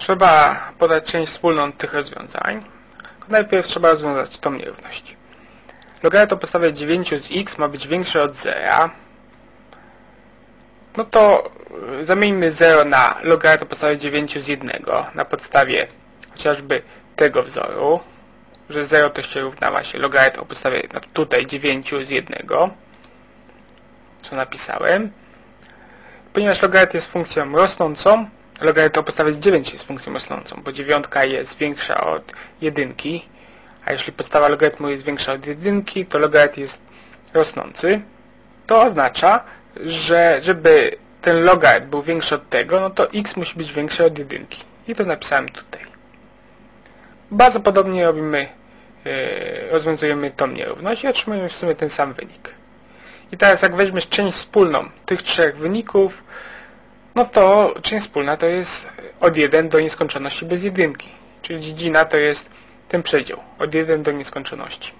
Trzeba podać część wspólną tych rozwiązań. Najpierw trzeba rozwiązać tą nierówność. Logarytm o podstawie 9 z x ma być większy od 0. No to y, zamieńmy 0 na logarytm o podstawie 9 z 1 na podstawie chociażby tego wzoru, że 0 to się równała się logarytm o podstawie tutaj 9 z 1, co napisałem. Ponieważ logarytm jest funkcją rosnącą, logarytm o podstawie 9 jest funkcją rosnącą, bo dziewiątka jest większa od jedynki, a jeśli podstawa logarytmu jest większa od jedynki, to logarytm jest rosnący. To oznacza, że żeby ten logarytm był większy od tego, no to x musi być większe od jedynki. I to napisałem tutaj. Bardzo podobnie robimy, yy, rozwiązujemy tą nierówność i otrzymujemy w sumie ten sam wynik. I teraz jak weźmiesz część wspólną tych trzech wyników, no to część wspólna to jest od 1 do nieskończoności bez jedynki. Czyli dziedzina to jest ten przedział, od 1 do nieskończoności.